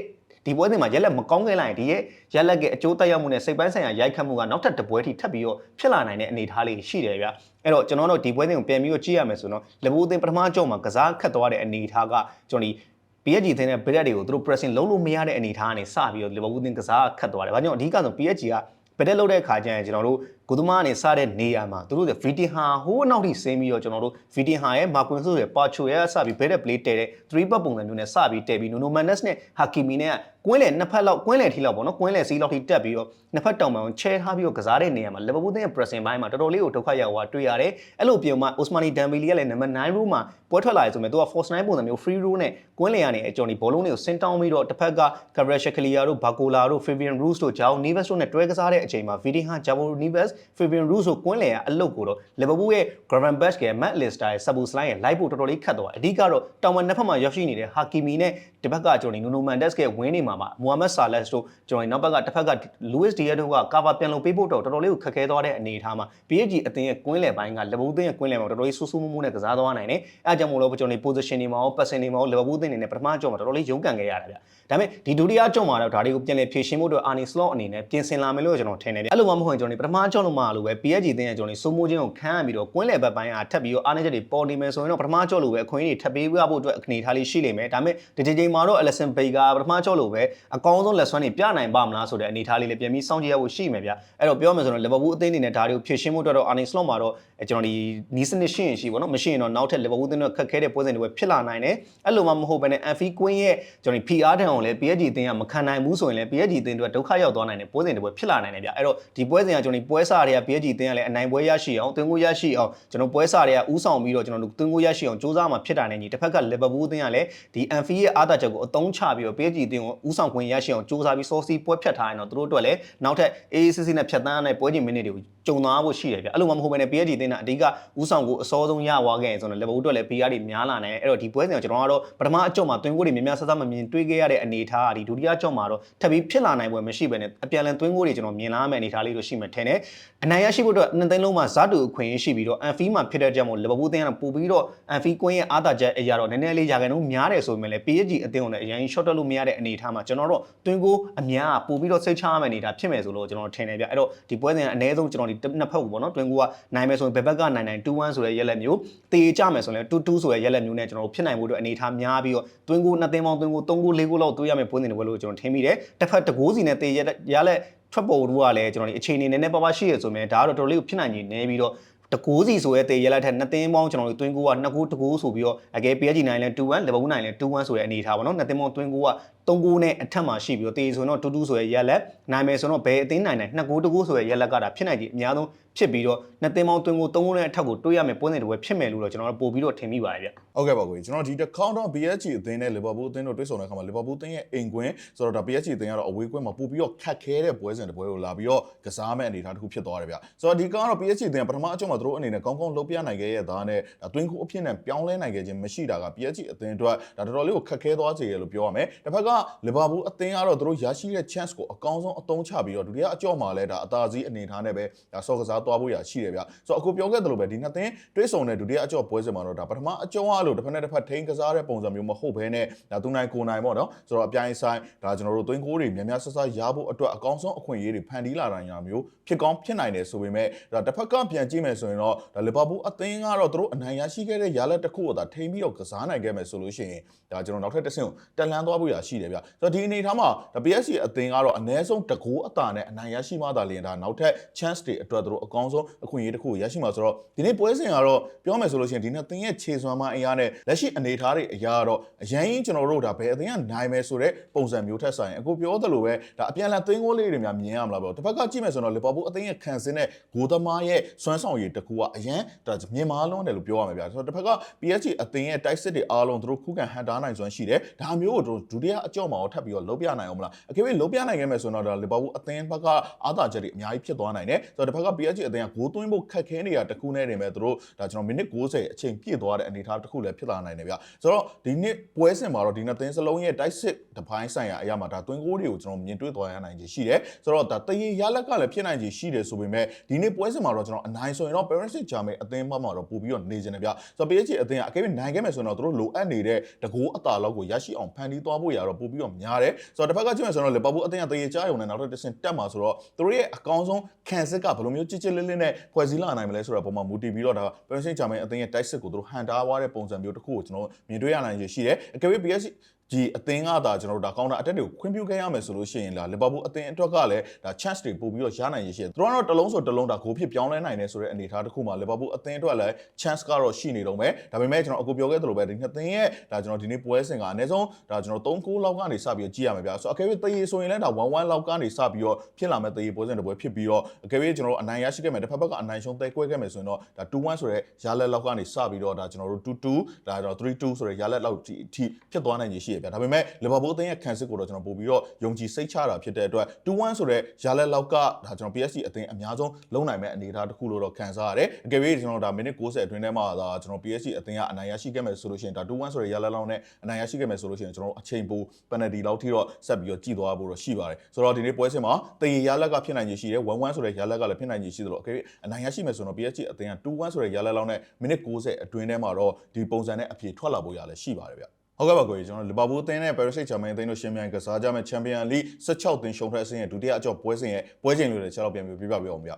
ဒီပွဲစဉ်မှာရက်လက်မကောင်းခဲ့လိုက်ရင်ဒီရဲ့ရက်လက်ကအကျိုးတက်ရောက်မှုနဲ့စိတ်ပိုင်းဆိုင်ရာရိုက်ခတ်မှုကနောက်ထပ်တစ်ပွဲထိထပ်ပြီးတော့ဖြစ်လာနိုင်တဲ့အနေအထားလေးရှိတယ်ဗျအဲ့တော့ကျွန်တော်တို့ဒီပွဲစဉ်ကိုပြန်ပြီးတော့ကြည့်ရမယ်ဆိုတော့လဘူအသင်းပထမကြော့မှာကစားခတ်သွားတဲ့အနေအထားကကျွန်တော်ဒီ PSG သင်းတဲ့ Bradley တွေကိုသူတို့ pressing လုံးလို့မရတဲ့အနေအထားကနေစပြီးတော့လီဗာပူးသင်းကစားခတ်သွားတယ်။ဘာကြောင့်အဓိကဆို PSG ကဘက်တက်လောက်တဲ့အခါကျရင်ကျွန်တော်တို့ကိုသမားကနေစတဲ့နေရာမှာသူတို့က VT ဟာဟိုးနောက်ထိဆင်းပြီးတော့ကျွန်တော်တို့ VT ဟာရဲ့မာကွင်ဆိုရဲ့ပါချိုရဲ့စပြီးဘက်တက် play တဲတဲ့3 back ပုံစံမျိုးနဲ့စပြီးတဲပြီးနိုနိုမန်နက်စ်နဲ့ဟာကီမီနဲ့ကွင်းလေနှစ်ဖက်လောက်ကွင်းလေထိလောက်ပေါ့နော်ကွင်းလေစီးလောက်ထိတက်ပြီးတော့နှစ်ဖက်တောင်ပံချဲထားပြီးတော့ကစားတဲ့နေရာမှာလီဗာပူးသင်းရဲ့ pressing ဘိုင်းမှာတော်တော်လေးကိုဒုက္ခရောက်သွားတွေ့ရတယ်အဲ့လိုပြုံမှာ Osmani Dembele ကလည်းနံပါတ်9 row မှာပွဲထွက်လာရဆိုမြဲသူက force 9ပုံစံမျိုး free row နဲ့ကွင်းလေကနေအကျော်ဒီဘောလုံးတွေကိုဆင်းတောင်းပြီးတော့တစ်ဖက်က Gabriel Shakaliya တို့ Bacola တို့ Fabian Ruiz တို့ Joao Neves တို့နဲ့တွဲကစားတဲ့အချိန်မှာ Vidi ဟာ Joao Neves Fabian Ruiz တို့ကွင်းလေကအလုတ်ကိုတော့လီဗာပူးရဲ့ Gravenberch ရဲ့ Matt Lister ရဲ့ Sabu Slide ရဲ့ live ပို့တော်တော်လေးခတ်သွားအဓိကတော့တောင်ပံနှစ်ဖက်မှာရောက်ရှိနေတဲ့ Hakimi နဲ့ဒီဘက်ကကျွန်တော်ဒီ Nuno Mendes ရဲ့ဝင်းနေမှာမှာ Mohamed Salah တို့ကျွန်တော်ဒီနောက်ဘက်ကတစ်ဖက်က Luis Diaz တို့က cover ပြန်လုပ်ပေးဖို့တော့တော်တော်လေးကိုခက်ခဲသွားတဲ့အနေအထားမှာ PSG အသင်းရဲ့ကွင်းလယ်ပိုင်းကလီဗာပူးအသင်းရဲ့ကွင်းလယ်မှာတော်တော်လေးဆူဆူမူးမူးနဲ့ကစားသွားနိုင်တယ်အဲအကြောင်းမို့လို့ကျွန်တော်ဒီ position တွေမှာရော passing တွေမှာရောလီဗာပူးအသင်းအနေနဲ့ပထမကြောမှာတော်တော်လေးရုန်းကန်ခဲ့ရတာဗျဒါပေမဲ့ဒီဒုတိယကြောမှာတော့ဒါတွေကိုပြန်လည်ဖြည့်ရှင်းဖို့အတွက် Arne Slot အနေနဲ့ပြင်ဆင်လာမယ်လို့ကျွန်တော်ထင်တယ်ဗျအဲ့လိုမှမဟုတ်ရင်ကျွန်တော်ဒီပထမကြောလို့မှလို့ပဲ PSG အသင်းရဲ့ကျွန်တော်ဒီစိုးမိုးခြင်းကိုခံရပြီးတော့ကွင်းလယ်ဘက်ပိုင်းအားထပ်ပြီးတော့အားနည်းချက်တွေပေါ်နေမယ်ဆိုရင်တော့ပထမကြောလို့ပဲအခွင့်အရေးတွေထပ်ပေးရဖို့အတွက်အနေထားလေးရှိလိမ့်မယ်ဒါပေမဲ့ဒီချိန်ချိန်မှာတော့ Alisson Becker ပထမကြောလို့ပဲအကောင်းဆုံးလက်စွမ်းတွေပြနိုင်ပါမလားဆိုတဲ့အနေထားလေးလည်းပြန်ပြီးစောင့်ကြည့်ရဖို့ရှိမယ်ဗျအဲ့တော့ပြောမယ်ဆိုတော့ Liverpool အသင်းအနေနဲ့ဒါတွေကိုဖြည့်ရှင်းဖို့အတွက်တော့ Arne Slot မှာတော့ကျွန်တော်ဒီနီးစနစ်ရှိရင်ရှိပေါ့နော်မရှိရင်တော့နောက်ထပ် Liverpool အသင်းတို့ခက်ခဲတဲ့ပွဲစဉ်တွေပဲဖြစ်လာနိုင်တယ်အဲ့လိုမှမဟုတ်ဘဲနဲ့ Anfield Queen ရဲ့ကျွန်တော်ဒီ PR တန်အောင်လည်း PSG အသင်းကမခံနိုင်ဘူးဆိုရင်လည်း PSG အသင်းတို့ဒုက္ခရောက်သွားနိုင်တဲ့ပွဲစဉ်တွေပဲဖြစ်လာနိုင်တယ်ဗျအဲ့တော့ဒီပွဲစဉ်ကကျွန်တော်ဒီပွဲစားတွေက PSG အသင်းကလည်းအနိုင်ပွဲရရှိအောင်သွင်းကိုရရှိအောင်ကျွန်တော်ပွဲစားတွေကဥဆောင်ပြီးတော့ကျွန်တော်တို့သွင်းကိုရရှိအောင်စူးစမ်းမှာဖြစ်တာနဲ့ညီတစ်ဖက်က Liverpool အသင်းကလည်းဒီ Anfield ရဲ့အားသာချက်ကိုအသုံးချပြီးတော့ PSG အသင်းကိုဥဆောင်ခွင့်ရရှိအောင်စူးစမ်းပြီးစောစီပွဲဖြတ်ထားရင်တော့သူတို့အတွက်လည်းနောက်ထပ် AACC နဲ့ဖြတ်သန်းရတဲ့ပွဲချိန်မိနစ်တွေကိုကြုံသွားဖို့ရှိတယ်ဗျအဲ့လိုမှမဟုတ်ဘဲနဲ့ PSG အသင်းကအဓိကဥဆောင်ကိုအစောဆုံးရသွားခဲ့ရင်ဆိုတော့ Liverpool အတွက်လည်း PR တွေများလာနိုင်တယ်အဲ့တော့ဒီပွဲစဉ်ကကျွန်တော်ကတော့ပထမအကြော့မှာသွင်းကိုတွေများများဆဆမမြင်တွေ့ခဲ့ရတဲ့အနေအထားအဒီဒုတိယအကြော့မှာတော့ထပ်ပြီးဖြစ်လာနိုင်ပွဲမရှိဘဲနဲ့အပြန်လန်သွင်းကိုတွေကျွန်တော်မြင်လာမယ့်အနေအထားလေးတို့ရှိမှထင်တယ်အနိုင်ရရှိဖို့အတွက်နှစ်သိန်းလုံးမှာဇာတူအခွင့်အရေးရှိပြီးတော့ Anfield မှာဖြစ်တဲ့ကြောင့်မို့ Liverpool အသင်းကပို့ပြီးတော့ Anfield ကွင်းရဲ့အားသာချက်အရာတော့နည်းနည်းလေးရာခိုင်နှုန်းများတယ်ဆိုပေမဲ့လည်း PSG အသင်းကလည်းအရင် short တက်လို့မရတဲ့အနေအထားမှာမှာကျွန်တော်တို့တွင်းကိုအများပို့ပြီးတော့စိတ်ချရမယ့်နေတာဖြစ်မယ်ဆိုလို့ကျွန်တော်ထင်တယ်ဗျအဲ့တော့ဒီပွဲစဉ်ကအနည်းဆုံးကျွန်တော်ဒီနှစ်ဖက်ကိုပေါ့နော်တွင်းကိုကနိုင်မယ်ဆိုရင်ဘယ်ဘက်ကနိုင်နိုင်2-1ဆိုတဲ့ရက်လက်မျိုးတေကြမယ်ဆိုရင်2-2ဆိုတဲ့ရက်လက်မျိုးနဲ့ကျွန်တော်တို့ဖြစ်နိုင်မှုအတွက်အနေထားများပြီးတော့တွင်းကိုနှစ်သင်းပေါင်းတွင်းကို3-4 4လောက်တွေးရမယ်ပွဲစဉ်တွေပွဲလို့ကျွန်တော်ထင်မိတယ်တစ်ဖက်တကိုးစီနဲ့တေရက်ရလက် ထွက်ပေါ်တို့ကလည်းကျွန်တော်ဒီအခြေအနေနည်းနည်းပါးပါးရှိရဆိုမြဲဒါကတော့တော်တော်လေးကိုဖြစ်နိုင်နေနေပြီးတော့ တကိုးစီဆိုရဲတေရလက်ထက်နှစ်သင်းပေါင်းကျွန်တော်တို့တွင်းကိုကနှစ်ကိုးတကိုးဆိုပြီးတော့အကယ် PSG နိုင်လဲ2-1 Liverpool နိုင်လဲ2-1ဆိုတဲ့အနေထားပါတော့နှစ်သင်းပေါင်းတွင်းကိုက3ကိုးနဲ့အထက်မှာရှိပြီးတော့တေဆိုတော့2-2ဆိုရဲရက်လက်နိုင်မယ်ဆိုတော့ဘယ်အသင်းနိုင်နိုင်နှစ်ကိုးတကိုးဆိုရဲရက်လက်ကတာဖြစ်နိုင်ကြီးအများဆုံးဖြစ်ပြီးတော့နှစ်သင်းပေါင်းတွင်းကို3ကိုးနဲ့အထက်ကိုတွေးရမယ်ပွဲစဉ်တွေပဲဖြစ်မယ်လို့တော့ကျွန်တော်တို့ပို့ပြီးတော့ထင်မိပါတယ်ဗျဟုတ်ကဲ့ပါကိုကြီးကျွန်တော်ဒီတစ်ခေါက်တော့ PSG အသင်းနဲ့ Liverpool အသင်းတို့တွေ့ဆုံတဲ့အခါမှာ Liverpool အသင်းရဲ့အိမ်ကွင်းဆိုတော့ဒါ PSG အသင်းကတော့အဝေးကွင်းမှာပို့ပြီးတော့ခတ်ခဲတဲ့ပွဲစဉ်တစ်ပွဲကိုလာပြီးတော့ကစားမဲ့အနေအထားတစ်ခုဖြစ်သွားတယ်ဗျဆိုတော့ဒီကောင်ကတော့ PSG အသင်းကပထမအကျုံးမှာသူတို့အနေနဲ့ကောင်းကောင်းလုပ်ပြနိုင်ခဲ့ရဲ့သားနဲ့ဒါတွင်းခုအဖြစ်နဲ့ပြောင်းလဲနိုင်ခဲ့ခြင်းမရှိတာက PSG အသင်းအတွက်ဒါတော်တော်လေးကိုခက်ခဲသွားစေရလို့ပြောရမယ်တစ်ဖက်က Liverpool အသင်းကတော့သူတို့ရရှိတဲ့ chance ကိုအကောင်းဆုံးအသုံးချပြီးတော့ဒုတိယအကြော့မှာလဲဒါအသာစီးအနေအထားနဲ့ပဲဒါဆော့ကစားသွားဖို့ရရှိတယ်ဗျဆိုတော့အခုပြောခဲ့သလိုပဲဒီနှစ်သင်းတွေးဆုံတဲ့ဒုတိယအကြော့ပွဲစဉ်မှာတော့ဒါပထမအကြော့အလို့တစ်ဖက်နဲ့တစ်ဖက်ထိန်းကစားတဲ့ပုံစံမျိုးမဟုတ်ဘဲနဲ့ဒါသူနိုင်ကိုနိုင်ပေါ့နော်ဆိုတော့အပြိုင်ဆိုင်ဒါကျွန်တော်တို့သွင်းကိုးတွေများများဆဆရဖို့အတွက်အကောင်းဆုံးအခွင့်အရေးတွေဖန်တီးလာတာညာမျိုးဖြစ်ကောင်းဖြစ်နိုင်တယ်ဆိုပေမဲ့ဒါတစ်ဖက်ကပြန်ကြည့်မယ်ဆိုရင်တော့ဒါလီဗာပူးအသင်းကတော့သူတို့အနိုင်ရရှိခဲ့တဲ့ရလဒ်တစ်ခုကိုဒါထိန်းပြီးတော့ကစားနိုင်ခဲ့မယ်ဆိုလို့ရှိရင်ဒါကျွန်တော်နောက်ထပ်တစ်ဆင့်ကိုတက်လန်းသွားဖို့ရရှိတယ်ဗျဆိုတော့ဒီအနေထားမှာဒါ PSG အသင်းကတော့အနည်းဆုံးတကူအတာနဲ့အနိုင်ရရှိမှသာလျှင်ဒါနောက်ထပ် chance တွေအတွက်သူတို့အကောင်းဆုံးအခွင့်အရေးတစ်ခုကိုရရှိမှာဆိုတော့ဒီနေ့ပွဲစဉ်ကတော့ပြောမယ်ဆိုလို့ရှိရင်ဒီနှစ်သင်းရဲ့ခြေစွမ်းမအင်အားနဲ့လက်ရှိအနေအထားတွေအရာတော့အရင်ကျွန်တော်တို့ဒါဘယ်အသင်းကနိုင်မယ်ဆိုတဲ့ပုံစံမျိုးထက်ဆိုင်အခုပြောသလိုပဲဒါအပြန်အလှန်သင်းကိုလေးတွေများမြင်ရမလားပေါ့တစ်ဖက်ကကြည့်မယ်ဆိုတော့လီဗာပူးအသင်းရဲ့ခံစင်းတဲ့ဂိုးသမားရဲ့စွမ်းဆောင်ရည်တစ်ခုကအရင်ဒါမြင်မာလွန်းတယ်လို့ပြောရမှာဗျာဆိုတော့တစ်ဖက်က PSG အသင်းရဲ့တိုက်စစ်တွေအားလုံးသူတို့ခုခံဟန်တားနိုင်စွမ်းရှိတယ်ဒါမျိုးကိုတို့ဒုတိယအကြော့မှာတော့ထပ်ပြီးတော့လုံးပြနိုင်အောင်မလားအကယ်၍လုံးပြနိုင်ခဲ့မယ်ဆိုတော့ဒါလီဗာပူးအသင်းဘက်ကအားသာချက်တွေအများကြီးဖြစ်သွားနိုင်တယ်ဆိုတော့တစ်ဖက်က PSG အသင်းကဂိုးသွင်းဖို့ခက်ခဲနေတာတစ်ခုနဲ့နေမဲ့သူတို့ဒါကျွန်တော်မိနစ်90အချိန်ပြည့်သွားတဲ့အနေအထားတစ်ခုလည်းဖြစ်လာနိုင်တယ်ဗျဆိုတော့ဒီနေ့ပွဲစဉ်မှာတော့ဒီနှစ်သင်းစလုံးရဲ့တိုက်စစ်တစ်ပိုင်းဆိုင်ရာအရာမှာဒါသွင်းကိုးတွေကိုကျွန်တော်မြင်တွေ့သွားရနိုင်ခြေရှိတယ်ဆိုတော့ဒါတရေရလက်ကလည်းဖြစ်နိုင်ခြေရှိတယ်ဆိုပေမဲ့ဒီနေ့ပွဲစဉ်မှာတော့ကျွန်တော်အနိုင်ဆိုရင်တော့ Paris Saint-Germain အသင်းဘက်မှာတော့ပို့ပြီးတော့နေကြတယ်ဗျဆိုတော့ PSG အသင်းကအကယ်၍နိုင်ခဲ့မယ်ဆိုရင်တော့သူတို့လိုအပ်နေတဲ့တကိုးအတာလောက်ကိုရရှိအောင်ဖန်တီးသွားဖို့ရတော့ပို့ပြီးတော့များတယ်ဆိုတော့တစ်ဖက်ကကြည့်မယ်ဆိုတော့ Liverpool အသင်းကတရေချရုံနဲ့နောက်ထပ်တစ်ဆင့်တက်မှာဆိုတော့သူတို့ရဲ့အကောင်းဆုံးခံစစ်ကဘယ်လိုမျိုးကြစ်ကြစ်လင်းလင်းနဲ့ဖွဲ့စည်းလာနိုင်မလဲဆိုတော့ပုံမှန်မူတည်ပြီးတော့ဒါ Paris Saint-Germain အသင်းရဲ့တိုက်စစ်ကိုသူတို့ဟန်တားသွားတဲ့ပုံစံမျိုးတစ်ခုကိုကျွန်တော်မြင်တွေ့ရနိုင်ရရှိတယ်အကယ်၍ PSG ဒီအသင်းကဒါကျွန်တော်တို့ဒါကောင်းတာအတက်တွေကိုခွင့်ပြုခဲ့ရမယ်ဆိုလို့ရှိရင်လာလီဗာပူးအသင်းအတွက်ကလည်းဒါ chance တွေပို့ပြီးတော့ရနိုင်ရရှိတယ်သူတို့ကတော့တလုံးဆိုတလုံးဒါဂိုးဖြစ်ပြောင်းလဲနိုင်တယ်ဆိုတဲ့အနေအထားတစ်ခုမှာလီဗာပူးအသင်းအတွက်လည်း chance ကတော့ရှိနေတော့မယ်ဒါပေမဲ့ကျွန်တော်အခုပြောခဲ့သလိုပဲဒီနှစ်သင်းရဲ့ဒါကျွန်တော်ဒီနေ့ပွဲစဉ်ကအနည်းဆုံးဒါကျွန်တော်3 goal လောက်ကနေစပြီးတော့ကြည့်ရမယ်ဗျာဆိုတော့အကယ်၍တရေဆိုရင်လည်းဒါ1-1လောက်ကနေစပြီးတော့ဖြစ်လာမဲ့တရေပွဲစဉ်တစ်ပွဲဖြစ်ပြီးတော့အကယ်၍ကျွန်တော်တို့အနိုင်ရရှိခဲ့မယ်တစ်ဖက်ဘက်ကအနိုင်ရှုံးတဲကွဲခဲ့မယ်ဆိုရင်တော့ဒါ2-1ဆိုတဲ့ရလက်လောက်ကနေစပြီးတော့ဒါကျွန်တော်တို့2-2ဒါကျွန်တော်3-2ဆိုတဲ့ရလက်လောက်ဒီအထိဖြစ်သွားနိုင်ရရှိရဗျာဒါပေမဲ့လီဗာပူးအသင်းရဲ့ခံစစ်ကိုတော့ကျွန်တော်ပို့ပြီးတော့ယုံကြည်စိတ်ချတာဖြစ်တဲ့အတွက်2-1ဆိုတဲ့ရလက်လောက်ကဒါကျွန်တော် PSG အသင်းအများဆုံးလုံးနိုင်မဲ့အနေအထားတစ်ခုလို့တော့ခံစားရတယ်အကယ်၍ကျွန်တော်ဒါမိနစ်90အတွင်းထဲမှာဒါကျွန်တော် PSG အသင်းကအနိုင်ရရှိခဲ့မယ်ဆိုလို့ရှိရင်ဒါ2-1ဆိုတဲ့ရလက်လောက်နဲ့အနိုင်ရရှိခဲ့မယ်ဆိုလို့ရှိရင်ကျွန်တော်အချိန်ပို penalty လောက်ထိတော့ဆက်ပြီးတော့ကြည်သွားဖို့တော့ရှိပါတယ်ဆိုတော့ဒီနေ့ပွဲစဉ်မှာတရေရလက်ကဖြစ်နိုင်ခြေရှိတယ်1-1ဆိုတဲ့ရလက်ကလည်းဖြစ်နိုင်ခြေရှိသလိုအကယ်၍အနိုင်ရရှိမယ်ဆိုတော့ PSG အသင်းက2-1ဆိုတဲ့ရလက်လောက်နဲ့မိနစ်90အတွင်းထဲမှာတော့ဒီပုံစံနဲ့အပြေထွက်လာဖို့ရလည်းရှိပါတယ်ဗျ ဟုတ်ကဲ့ပါကိုကြီးကျွန်တော်လီဗာပူးအသင်းနဲ့ Paris Saint-Germain အသင်းတို့ရှင်မြန်ကစားကြမဲ့ချန်ပီယံလိ16သင်းရှုံးထွက်အဆင့်ရဲ့ဒုတိယအကြော့ပွဲစဉ်ရဲ့ပွဲချိန်လေးတွေချက်တော့ပြန်ပြီးပြပြပြအောင်ဗျ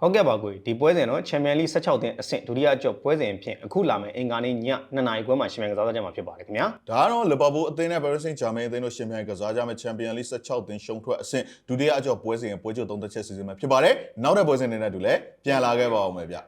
ဟုတ်ကဲ့ပါကိုဒီပွဲစဉ်တော့ချန်ပီယံလိ16တင်အဆင့်ဒုတိယကြော့ပွဲစဉ်ဖြင့်အခုလာမယ့်အင်္ဂါနေ့ည2နာရီခွဲမှာရှင်မြန်ကစားကြမှာဖြစ်ပါတယ်ခင်ဗျာဒါကတော့လီဗာပူးအသင်းနဲ့ Paris Saint-Germain အသင်းတို့ရှင်မြန်ကစားကြမဲ့ချန်ပီယံလိ16သင်းရှုံးထွက်အဆင့်ဒုတိယအကြော့ပွဲစဉ်ရဲ့ပွဲချုပ်သုံးသက်ချက်စီစဉ်မှာဖြစ်ပါတယ်နောက်တဲ့ပွဲစဉ်တွေနဲ့အတူလည်းပြန်လာခဲ့ပါအောင်မယ်ဗျ